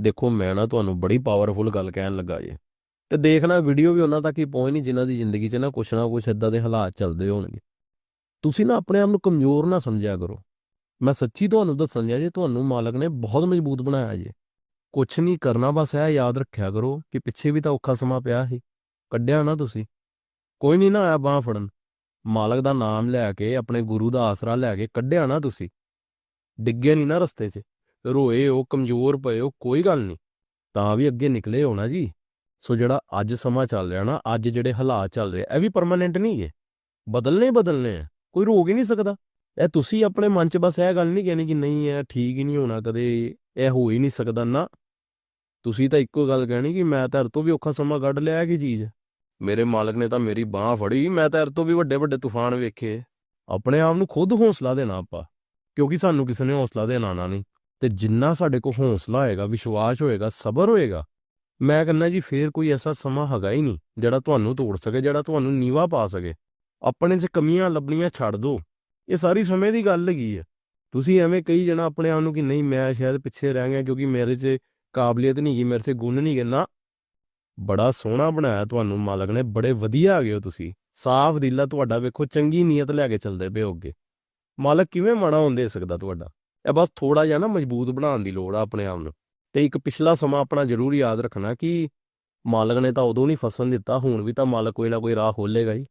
ਦੇਖੋ, ਮੈਂ ਨਾ ਤੁਹਾਨੂੰ ਬੜੀ ਪਾਵਰਫੁਲ ਗੱਲ ਕਹਿਣ ਲੱਗਾ ਜੇ। ਤੇ ਦੇਖਣਾ ਵੀਡੀਓ ਵੀ ਉਹਨਾਂ ਤੱਕ ਹੀ ਪਹੁੰਚ ਨਹੀਂ, ਜਿਨ੍ਹਾਂ ਦੀ ਜ਼ਿੰਦਗੀ 'ਚ ਨਾ ਕੁਛ ਨਾ ਕੁਛ ਇਦਾਂ ਦੇ ਹਾਲਾਤ ਚੱਲਦੇ ਹੋਣਗੇ। ਤੁਸੀਂ ਨਾ ਆਪਣੇ ਆਪ ਨੂੰ ਕਮਜ਼ੋਰ ਨਾ ਸਮਝਿਆ ਕਰੋ। ਮੈਂ ਸੱਚੀ ਤੁਹਾਨੂੰ ਦੱਸਣ ਦਿਆ ਜੇ, ਤੁਹਾਨੂੰ ਮਾਲਕ ਨੇ ਬਹੁਤ ਮਜ਼ਬੂਤ ਬਣਾਇਆ ਜੇ। ਕੁਛ ਨਹੀਂ ਕਰਨਾ, ਬਸ ਇਹ ਯਾਦ ਰੱਖਿਆ ਕਰੋ ਕਿ ਪਿੱਛੇ ਵੀ ਤਾਂ ਔਖਾ ਸਮਾਂ ਪਿਆ ਸੀ। ਕੱਢਿਆ ਨਾ ਤੁਸੀਂ। ਕੋਈ ਨਹੀਂ ਨਾ ਆਇਆ ਬਾਹ ਫੜਨ। ਮਾਲਕ ਦਾ ਨਾਮ ਲੈ ਕੇ, ਆਪਣੇ ਗੁਰੂ ਦਾ ਆਸਰਾ ਲੈ ਕੇ ਕੱਢਿਆ ਨਾ ਤੁਸੀਂ। ਡਿੱਗੇ ਨਹੀਂ ਨਾ ਰਸਤੇ 'ਚ। ਰੋਏ ਹੋ ਕਮਜ਼ੋਰ ਪਏ ਹੋ ਕੋਈ ਗੱਲ ਨਹੀਂ। ਤਾਂ ਵੀ ਅੱਗੇ ਨਿਕਲੇ ਹੋਣਾ ਜੀ। ਸੋ ਜਿਹੜਾ ਅੱਜ ਸਮਾਂ ਚੱਲ ਰਿਹਾ ਨਾ, ਅੱਜ ਜਿਹੜੇ ਹਾਲਾਤ ਚੱਲ ਰਹੇ, ਇਹ ਵੀ ਪਰਮਾਨੈਂਟ ਨਹੀਂ ਹੈ ਬਦਲਨੇ ਹੀ ਬਦਲਨੇ ਆ, ਕੋਈ ਰੋਕ ਹੀ ਨਹੀਂ ਸਕਦਾ। ਇਹ ਤੁਸੀਂ ਆਪਣੇ ਮਨ 'ਚ ਬਸ ਇਹ ਗੱਲ ਨਹੀਂ ਕਹਿਣੀ ਕਿ ਨਹੀਂ, ਇਹ ਠੀਕ ਹੀ ਨਹੀਂ ਹੋਣਾ, ਕਦੇ ਇਹ ਹੋ ਹੀ ਨਹੀਂ ਸਕਦਾ, ਨਾ। ਤੁਸੀਂ ਤਾਂ ਇੱਕੋ ਗੱਲ ਕਹਿਣੀ ਕਿ ਮੈਂ ਤਾਂ ਤੋਂ ਵੀ ਔਖਾ ਸਮਾਂ ਕੱਢ ਲਿਆ ਕਿ ਚੀਜ਼? ਮੇਰੇ ਮਾਲਕ ਨੇ ਤਾਂ ਮੇਰੀ ਬਾਹ ਫੜੀ, ਮੈਂ ਤਾਂ ਤੋਂ ਵੀ ਵੱਡੇ ਵੱਡੇ ਤੂਫਾਨ ਵੇਖੇ। ਆਪਣੇ ਆਪ ਨੂੰ ਖੁਦ ਹੌਸਲਾ ਦੇਣਾ ਆਪਾਂ, ਕਿਉਂਕਿ ਸਾਨੂੰ ਕਿਸੇ ਨੇ ਹੌਸਲਾ ਦੇਣਾ ਆਉਣਾ ਨਹੀਂ। ਤੇ ਜਿੰਨਾ ਸਾਡੇ ਕੋਲ ਹੌਸਲਾ ਹੋਏਗਾ, ਵਿਸ਼ਵਾਸ ਹੋਏਗਾ, ਸਬਰ ਹੋਏਗਾ, ਮੈਂ ਕਹਿੰਦਾ ਜੀ ਫੇਰ ਕੋਈ ਐਸਾ ਸਮਾਂ ਹੈਗਾ ਹੀ ਨਹੀਂ ਜਿਹੜਾ ਤੁਹਾਨੂੰ ਤੋੜ ਸਕੇ, ਜਿਹੜਾ ਤੁਹਾਨੂੰ ਨੀਵਾ ਪਾ ਸਕੇ। ਆਪਣੇ 'ਚ ਕਮੀਆਂ ਲੱਭਣੀਆਂ ਛੱਡ ਦਿਓ ਇਹ ਸਾਰੀ ਸਮੇਂ ਦੀ ਗੱਲ ਹੈਗੀ ਹੈ ਤੁਸੀਂ ਐਵੇਂ ਕਹੀ ਜਣਾ ਆਪਣੇ ਆਪ ਨੂੰ ਕਿ ਨਹੀਂ ਮੈਂ ਸ਼ਾਇਦ ਪਿੱਛੇ ਰਹਿ ਗਿਆ ਕਿਉਂਕਿ ਮੇਰੇ 'ਚ ਕਾਬਲੀਅਤ ਨਹੀਂ ਗਈ ਮੇਰੇ 'ਚ ਗੁਣ ਨਹੀਂ ਗਏ ਨਾ, ਬੜਾ ਸੋਹਣਾ ਬਣਾਇਆ ਤੁਹਾਨੂੰ ਮਾਲਕ ਨੇ, ਬੜੇ ਵਧੀਆ ਆ ਗਏ ਹੋ ਤੁਸੀਂ। ਸਾਫ਼ ਦਿਲ ਤੁਹਾਡਾ, ਵੇਖੋ ਚੰਗੀ ਨੀਅਤ ਲੈ ਕੇ ਚੱਲਦੇ ਪਏ ਹੋ ਅੱਗੇ। ਮਾਲਕ ਕਿਵੇਂ ਮਾੜਾ ਹੋਣ ਦੇ ਸਕਦਾ ਤੁਹਾਡਾ? ਇਹ ਬਸ ਥੋੜਾ ਜਿਹਾ ਨਾ ਮਜ਼ਬੂਤ ਬਣਾਉਣ ਦੀ ਲੋੜ ਆ ਆਪਣੇ ਆਪ ਨੂੰ। ਤੇ ਇੱਕ ਪਿਛਲਾ ਸਮਾਂ ਆਪਣਾ ਜ਼ਰੂਰ ਯਾਦ ਰੱਖਣਾ ਕਿ ਮਾਲਕ ਨੇ ਤਾਂ ਉਦੋਂ ਨਹੀਂ ਫਸਣ ਦਿੱਤਾ, ਹੁਣ ਵੀ ਤਾਂ ਮਾਲਕ ਕੋਈ ਨਾ ਕੋਈ ਰਾਹ ਖੋਲੇਗਾ ਹੀ।